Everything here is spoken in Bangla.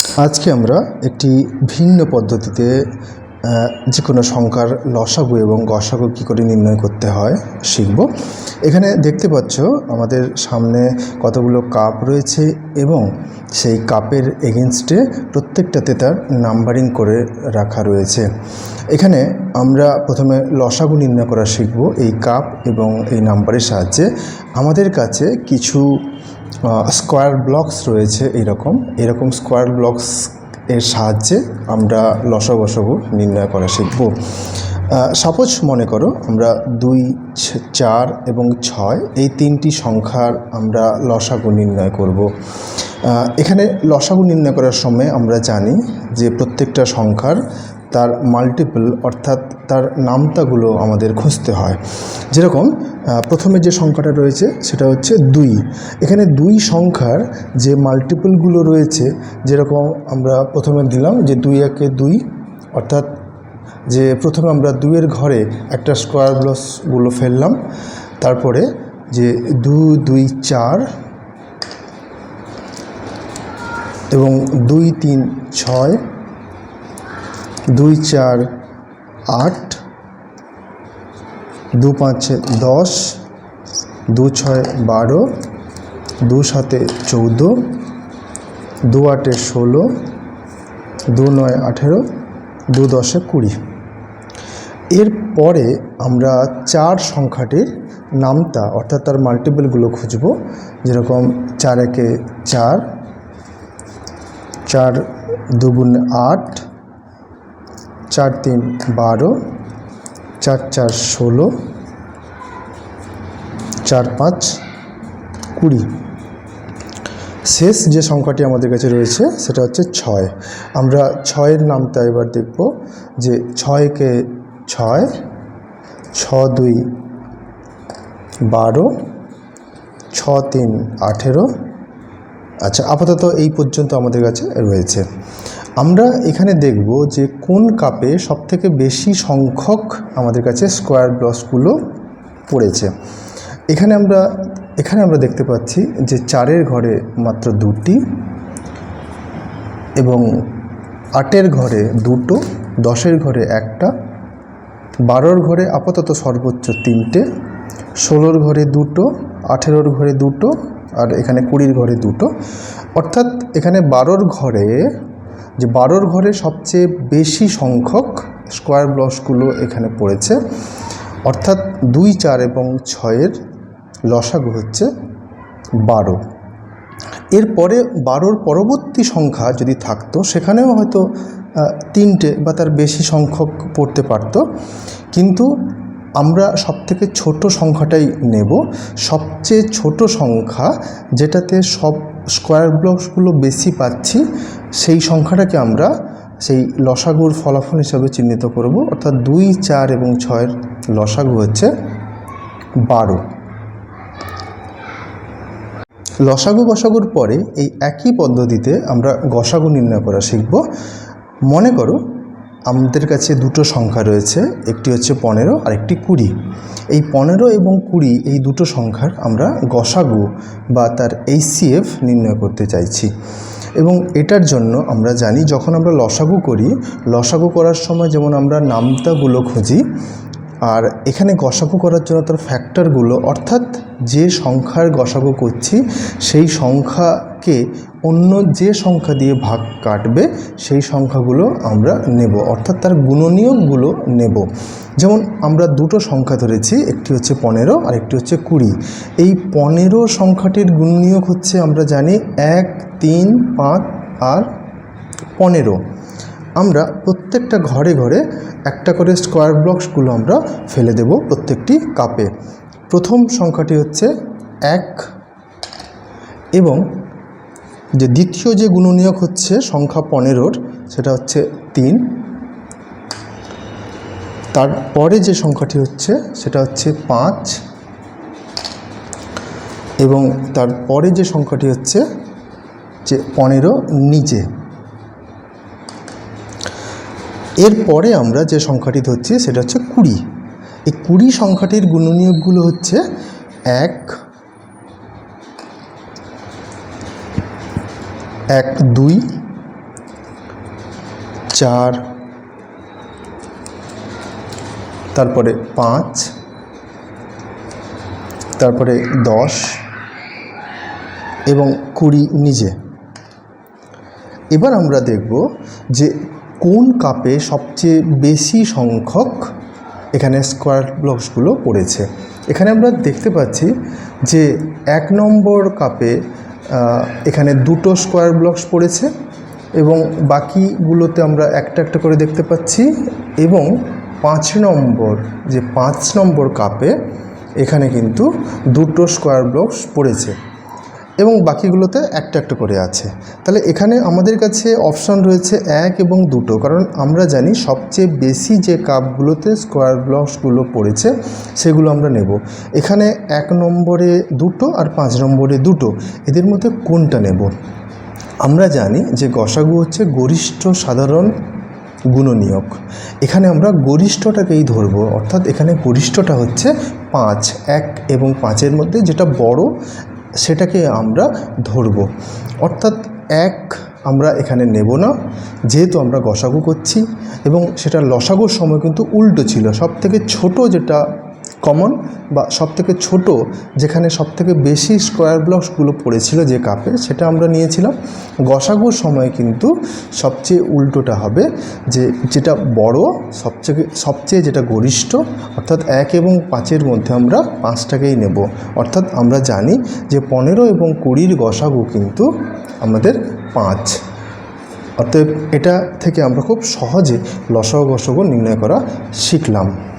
আজকে আমরা একটি ভিন্ন পদ্ধতিতে যে কোনো সংখ্যার লসাগু এবং গসাগু কী করে নির্ণয় করতে হয় শিখব। এখানে দেখতে পাচ্ছ আমাদের সামনে কতগুলো কাপ রয়েছে এবং সেই কাপের এগেনস্টে প্রত্যেকটাতে তার নাম্বারিং করে রাখা রয়েছে। এখানে আমরা প্রথমে লসাগু নির্ণয় করা শিখব, এই কাপ এবং এই নাম্বারের সাহায্যে। আমাদের কাছে কিছু স্কোয়ার ব্লকস রয়েছে এইরকম এরকম স্কোয়ার ব্লকস এর সাহায্যে আমরা লসগসগু নির্ণয় করা শিখব। সাপোজ মনে করো আমরা দুই চার এবং ছয় এই তিনটি সংখ্যার আমরা লসাগু নির্ণয় করব। এখানে লসাগু নির্ণয় করার সময় আমরা জানি যে প্রত্যেকটা সংখ্যার তার মাল্টিপল অর্থাৎ তার নামতাগুলো আমাদের খুঁজতে হয়। যেরকম প্রথমে যে সংখ্যাটা রয়েছে সেটা হচ্ছে দুই। এখানে দুই সংখ্যার যে মাল্টিপলগুলো রয়েছে, যেরকম আমরা প্রথমে দিলাম যে দুই একে দুই, অর্থাৎ যে প্রথমে আমরা দুইয়ের ঘরে একটা স্কোয়ার ব্লসগুলো ফেললাম, তারপরে যে দু, দুই, চার এবং দুই, তিন, ছয় দুই চার আট, দু পাঁচে দশ, দু ছয় বারো, দু সাতে চৌদ্দ, দু আটে ষোলো, দু নয় আঠেরো, দু দশে কুড়ি। এরপরে আমরা চার সংখ্যাটির নামতা অর্থাৎ তার মাল্টিপলগুলো খুঁজব। যেরকম চার একে চার চার দুগুণ আট চার তিন বারো, চার চার ষোলো, চার পাঁচ, কুড়ি। শেষ যে সংখ্যাটি আমাদের কাছে রয়েছে, সেটা হচ্ছে ছয়। আমরা ছয়ের নামটা এবার দেখব যে ছয়কে ছয় ছ দুই বারো ছ তিন আঠেরো। আচ্ছা আপাতত এই পর্যন্ত আমাদের কাছে রয়েছে। আমরা এখানে দেখব যে কোন কাপে সবথেকে বেশি সংখ্যক আমাদের কাছে স্কোয়ার ব্লসগুলো পড়েছে। এখানে আমরা এখানে আমরা দেখতে পাচ্ছি যে চারের ঘরে মাত্র দুটি এবং আটের ঘরে দুটো, দশের ঘরে একটা, বারোর ঘরে আপাতত সর্বোচ্চ তিনটে, ষোলোর ঘরে দুটো, আঠেরোর ঘরে দুটো, আর এখানে কুড়ির ঘরে দুটো। অর্থাৎ এখানে বারোর ঘরে যে বারোর ঘরে সবচেয়ে বেশি সংখ্যক স্কোয়ার ব্লসগুলো এখানে পড়েছে, অর্থাৎ দুই, চার এবং ছয়ের লসাগু হচ্ছে বারো। এরপরে বারোর পরবর্তী সংখ্যা যদি থাকতো, সেখানেও হয়তো তিনটে বা তার বেশি সংখ্যক পড়তে পারত। কিন্তু আমরা সবথেকে ছোট সংখ্যাটাই নেব। সবচেয়ে ছোট সংখ্যা যেটাতে সব স্কোয়ার ব্লকসগুলো বেশি পাচ্ছি, সেই সংখ্যাটাকে আমরা সেই লসাগুর ফলাফল হিসাবে চিহ্নিত করব। অর্থাৎ দুই, চার এবং ছয়ের লসাগু হচ্ছে বারো। লসাগু গসাগুর পরে এই একই পদ্ধতিতে আমরা গসাগু নির্ণয় করা শিখব। মনে করো আমাদের কাছে দুটো সংখ্যা রয়েছে, একটি হচ্ছে পনেরো আর একটি কুড়ি। এই পনেরো এবং কুড়ি, এই দুটো সংখ্যার আমরা গসাগু বা তার এইচসিএফ নির্ণয় করতে চাইছি। এবং এটার জন্য আমরা জানি, যখন আমরা লসাগু করি, লসাগু করার সময় যেমন আমরা নামতাগুলো খুঁজি, আর এখানে গসাগু করার জন্য তার ফ্যাক্টরগুলো অর্থাৎ যে সংখ্যার গসাগু করছি, সেই সংখ্যাকে অন্য যে সংখ্যা দিয়ে ভাগ কাটবে, সেই সংখ্যাগুলো আমরা নেব। অর্থাৎ তার গুণনীয়কগুলো নেব। যেমন আমরা দুটো সংখ্যা ধরেছি, একটি হচ্ছে পনেরো আর একটি হচ্ছে কুড়ি। এই পনেরো সংখ্যাটির গুণনীয়ক হচ্ছে আমরা জানি এক, তিন, পাঁচ আর পনেরো। আমরা প্রত্যেকটা ঘরে ঘরে একটা করে স্কোয়ার ব্লকসগুলো আমরা ফেলে দেব প্রত্যেকটি কাপে প্রথম সংখ্যাটি হচ্ছে এক এবং যে দ্বিতীয় যে গুণনীয়ক হচ্ছে সংখ্যা পনেরোর, সেটা হচ্ছে তিন। তারপরে যে সংখ্যাটি হচ্ছে, সেটা হচ্ছে পাঁচ। এবং তারপরে যে সংখ্যাটি হচ্ছে, যে পনেরো নিচে। এরপরে আমরা যে সংখ্যাটি ধরছি, সেটা হচ্ছে কুড়ি। এই কুড়ি সংখ্যাটির গুণনীয়কগুলো হচ্ছে এক এক, দুই, চার, তারপরে পাঁচ, তারপরে দশ এবং কুড়ি নিজে। এবার আমরা দেখব যে কোন কাপে সবচেয়ে বেশি সংখ্যক এখানে স্কোয়ার ব্লকসগুলো পড়েছে। এখানে আমরা দেখতে পাচ্ছি যে এক নম্বর কাপে এখানে দুটো স্কোয়ার ব্লকস পড়েছে এবং বাকিগুলোতে আমরা একটা একটা করে দেখতে পাচ্ছি এবং পাঁচ নম্বর, যে পাঁচ নম্বর কাপে এখানে কিন্তু দুটো স্কোয়ার ব্লকস পড়েছে। এবং বাকিগুলোতে একটা একটা করে আছে। তাহলে এখানে আমাদের কাছে অপশান রয়েছে এক এবং দুটো, কারণ আমরা জানি সবচেয়ে বেশি যে কাপগুলোতে স্কোয়ার ব্লকসগুলো পড়েছে, সেগুলো আমরা নেব। এখানে এক নম্বরে দুটো আর পাঁচ নম্বরে দুটো, এদের মধ্যে কোনটা নেব? আমরা জানি যে গসাগু হচ্ছে গরিষ্ঠ সাধারণ গুণনীয়ক। এখানে আমরা গরিষ্ঠটাকেই ধরব, অর্থাৎ এখানে গরিষ্ঠটা হচ্ছে পাঁচ, এক এবং পাঁচের মধ্যে যেটা বড় সেটাকে আমরা ধরব। অর্থাৎ এক আমরা এখানে নেব না, যেহেতু আমরা গসাগু করছি এবং সেটা লসাগুর সময় কিন্তু উল্টো ছিল। সব থেকে ছোটো যেটা কমন বা সবথেকে ছোট, যেখানে সবথেকে বেশি স্কোয়ার ব্লকসগুলো পড়েছিল যে কাপে সেটা আমরা নিয়েছিলাম। গসাগুর সময় কিন্তু সবচেয়ে উল্টোটা হবে, যে যেটা বড়, সবচেয়ে সবচেয়ে যেটা গরিষ্ঠ, অর্থাৎ এক এবং পাঁচের মধ্যে আমরা পাঁচটাকেই নেব। অর্থাৎ আমরা জানি যে পনেরো এবং কুড়ির গসাগু কিন্তু আমাদের পাঁচ। অতএব এটা থেকে আমরা খুব সহজে লসগো গসগো নির্ণয় করা শিখলাম।